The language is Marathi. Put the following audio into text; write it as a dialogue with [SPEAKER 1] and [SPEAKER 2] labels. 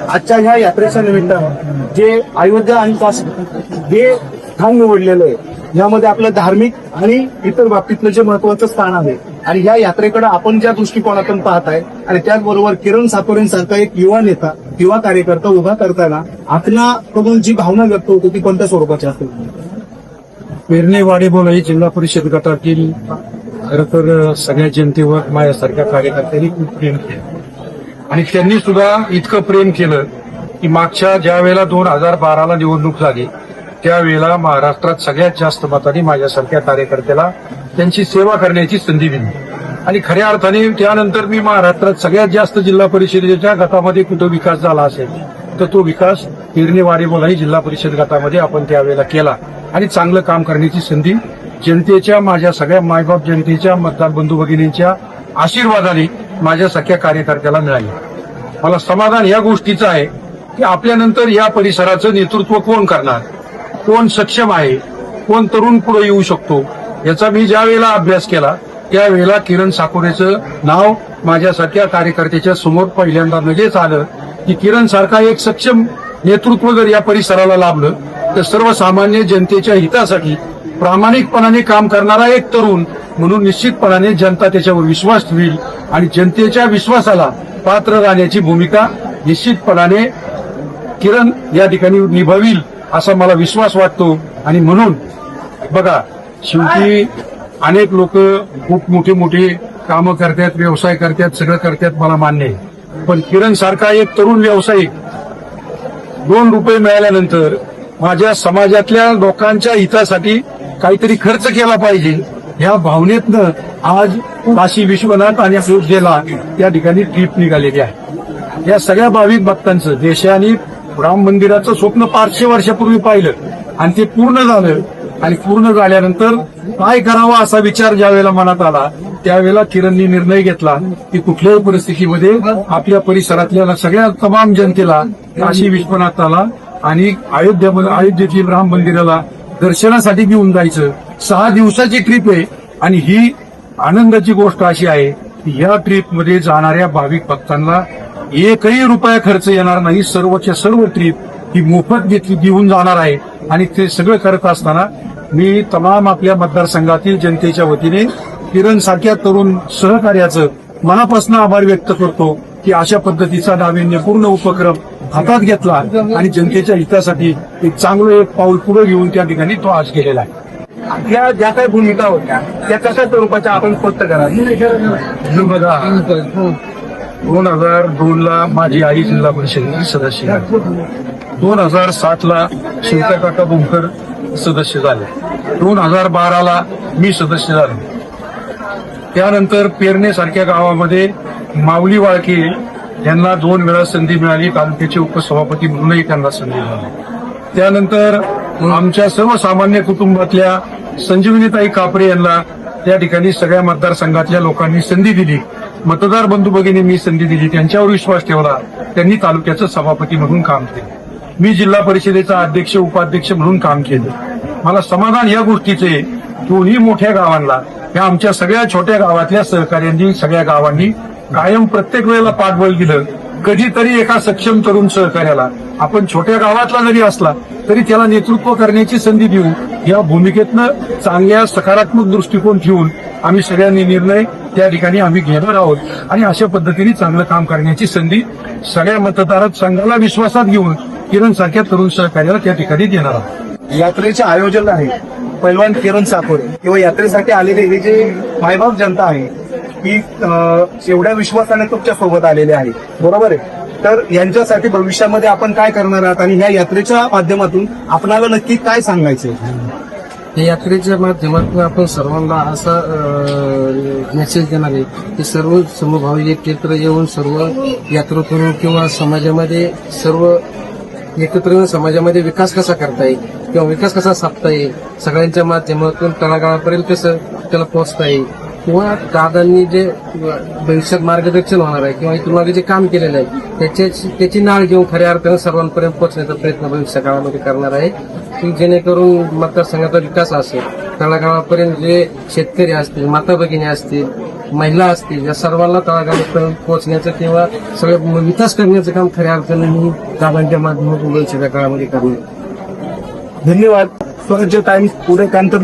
[SPEAKER 1] आजच्या ह्या यात्रेच्या निमित्तानं जे अयोध्या आणि काशी हे स्थान निवडलेलं आहे यामध्ये आपलं धार्मिक आणि इतर बाबतीतलं जे महत्वाचं स्थान आहे आणि या यात्रेकडे आपण ज्या दृष्टिकोनातून पाहत आहे आणि त्याचबरोबर किरण सातोरेंसारखा एक युवा नेता युवा कार्यकर्ता उभा करताना आपल्याकडून जी भावना व्यक्त होते ती कोणत्या स्वरूपाची असते
[SPEAKER 2] पेरणे वाडेबोला ही जिल्हा परिषद गटातील खर तर सगळ्या जनतेवर माझ्यासारख्या कार्यकर्त्यांनी खूप प्रेम केलं. आणि त्यांनी सुद्धा इतकं प्रेम केलं की मागच्या ज्या वेळेला दोन हजार बाराला निवडणूक झाली त्यावेळेला महाराष्ट्रात सगळ्यात जास्त मतांनी माझ्यासारख्या कार्यकर्त्याला त्यांची सेवा करण्याची संधी दिली. आणि खऱ्या अर्थाने त्यानंतर मी महाराष्ट्रात सगळ्यात जास्त जिल्हा परिषदेच्या गटामध्ये कुठं विकास झाला असेल तर तो विकास पेरणे जिल्हा परिषद गटामध्ये आपण त्यावेळेला केला. आणि चांगलं काम करण्याची संधी जनतेच्या माझ्या सगळ्या मायबाप जनतेच्या मतदार बंधू भगिनींच्या आशीर्वादाने माझ्या सख्या कार्यकर्त्याला मिळाली. मला समाधान या गोष्टीचं आहे की आपल्यानंतर या परिसराचं नेतृत्व कोण करणार? कोण सक्षम आहे? कोण तरुण पुढे येऊ शकतो? याचा मी ज्या वेळेला अभ्यास केला त्यावेळेला किरण साकोरेचं नाव माझ्यासारख्या कार्यकर्त्याच्या समोर पहिल्यांदा लगेच आलं की किरण सारखा एक सक्षम नेतृत्व जर या परिसराला लाभलं तर सर्वसामान्य जनतेच्या हितासाठी प्रामाणिकपणाने काम करणारा एक तरुण म्हणून निश्चितपणाने जनता त्याच्यावर विश्वास ठेवील आणि जनतेच्या विश्वासाला पात्र राहण्याची भूमिका निश्चितपणाने किरण या ठिकाणी निभावील असा मला विश्वास वाटतो. आणि म्हणून बघा शेवटी अनेक लोक खूप मोठे मोठे कामं करतात व्यवसाय करतात सगळं करतात मला मान्य आहे. पण किरण सारखा एक तरुण व्यावसायिक दोन रुपये मिळाल्यानंतर माझ्या समाजातल्या लोकांच्या हितासाठी काहीतरी खर्च केला पाहिजे. ह्या भावनेतनं आज काशी विश्वनाथ आणि अयोध्येला त्या ठिकाणी ट्रीप निघालेली आहे. या सगळ्या भाविक भक्तांचं देशाने राम मंदिराचं स्वप्न पाचशे वर्षापूर्वी पाहिलं आणि ते पूर्ण झालं आणि पूर्ण झाल्यानंतर काय करावा असा विचार ज्यावेळेला मनात आला त्यावेळेला किरणनी निर्णय घेतला की कुठल्याही परिस्थितीमध्ये आपल्या परिसरातल्या सगळ्या तमाम जनतेला काशी विश्वनाथाला आणि अयोध्या अयोध्येतील राम मंदिराला दर्शनासाठी घेऊन जायचं. सहा दिवसाची ट्रिप आहे आणि ही आनंदाची गोष्ट अशी आहे की या ट्रिपमध्ये जाणाऱ्या भाविक भक्तांना एकही रुपया खर्च येणार नाही. सर्वच्या सर्व ट्रिप ही मोफत घेतली घेऊन जाणार आहे. आणि ते सगळं करत असताना मी तमाम आपल्या मतदारसंघातील जनतेच्या वतीने किरण सारख्या तरुण सहकार्याचं मनापासून आभार व्यक्त करतो की अशा पद्धतीचा नाविन्यपूर्ण उपक्रम हातात घेतला आणि जनतेच्या हितासाठी एक चांगलं एक पाऊल पुढे घेऊन त्या ठिकाणी तो आज केलेला आहे.
[SPEAKER 1] आपल्या ज्या काही भूमिका होत्या त्या कशा स्वरूपाच्या आपण स्पष्ट करा
[SPEAKER 2] बघा दोन हजार दोन ला माझी आई जिल्हा परिषदेची सदस्य दोन हजार सात ला शिवकाका बोंकर सदस्य झाले. दोन हजार बाराला मी सदस्य झालो. त्यानंतर पेरणेसारख्या गावामध्ये माऊली वाळके यांना दोन वेळा संधी मिळाली तालुक्याचे उपसभापती म्हणूनही त्यांना संधी मिळाली. त्यानंतर आमच्या सर्वसामान्य कुटुंबातल्या संजीवनीताई कापरे यांना त्या ठिकाणी सगळ्या मतदारसंघातल्या लोकांनी संधी दिली. मतदार बंधू भगिनींनी संधी दिली. त्यांच्यावर विश्वास ठेवला. त्यांनी तालुक्याचं सभापती म्हणून काम केलं. मी जिल्हा परिषदेचा अध्यक्ष उपाध्यक्ष म्हणून काम केलं. मला समाधान या गोष्टीचे दोन्ही मोठ्या गावांना या आमच्या सगळ्या छोट्या गावातल्या सहकार्यांनी सगळ्या गावांनी कायम प्रत्येक वेळेला पाठबळ दिलं. कधीतरी एका सक्षम तरुण सहकार्याला आपण छोट्या गावातला जरी असला तरी त्याला नेतृत्व करण्याची संधी देऊ या भूमिकेतनं चांगल्या सकारात्मक दृष्टिकोन ठेवून आम्ही सगळ्यांनी निर्णय त्या ठिकाणी आम्ही घेणार आहोत. आणि अशा पद्धतीने चांगलं काम करण्याची संधी सगळ्या मतदारात संघाला विश्वासात घेऊन किरण सारख्या तरुण सहकार्याला त्या ठिकाणी देणार आहोत.
[SPEAKER 1] यात्रेचे आयोजन आहे. पैलवान किरण साखोरे किंवा यात्रेसाठी आलेले हे जे मायबाप जनता आहे की एवढ्या विश्वासाने तुमच्यासोबत आलेले आहे. बरोबर आहे? तर यांच्यासाठी भविष्यामध्ये आपण काय करणार आहात आणि ह्या यात्रेच्या माध्यमातून आपणाला नक्की काय सांगायचं
[SPEAKER 3] या यात्रेच्या माध्यमातून आपण सर्वांना असा मेसेज देणार आहे की सर्व समभावी एकत्र येऊन सर्व यात्रेतून किंवा समाजामध्ये सर्व एकत्र येऊन समाजामध्ये विकास कसा करता येईल किंवा विकास कसा साधता येईल सगळ्यांच्या माध्यमातून तळागाळापर्यंत कसं त्याला पोहोचता येईल? किंवा दादांनी जे भविष्यात मार्गदर्शन होणार आहे किंवा इथून मागे जे काम केलेलं आहे त्याच्याची त्याची नाळ घेऊन खऱ्या अर्थानं सर्वांपर्यंत पोहोचण्याचा प्रयत्न भविष्य काळामध्ये करणार आहे की जेणेकरून मतदारसंघाचा विकास असेल तळागाळापर्यंत जे शेतकरी असतील माता भगिनी असतील महिला असतील या सर्वांना तळागाळापर्यंत पोहोचण्याचं किंवा सगळं विकास करण्याचं काम खऱ्या अर्थानं मी दादांच्या माध्यमातून भविष्याच्या काळामध्ये करणार
[SPEAKER 1] धन्यवाद. स्वराज्य टाइम्स पुढे कांतर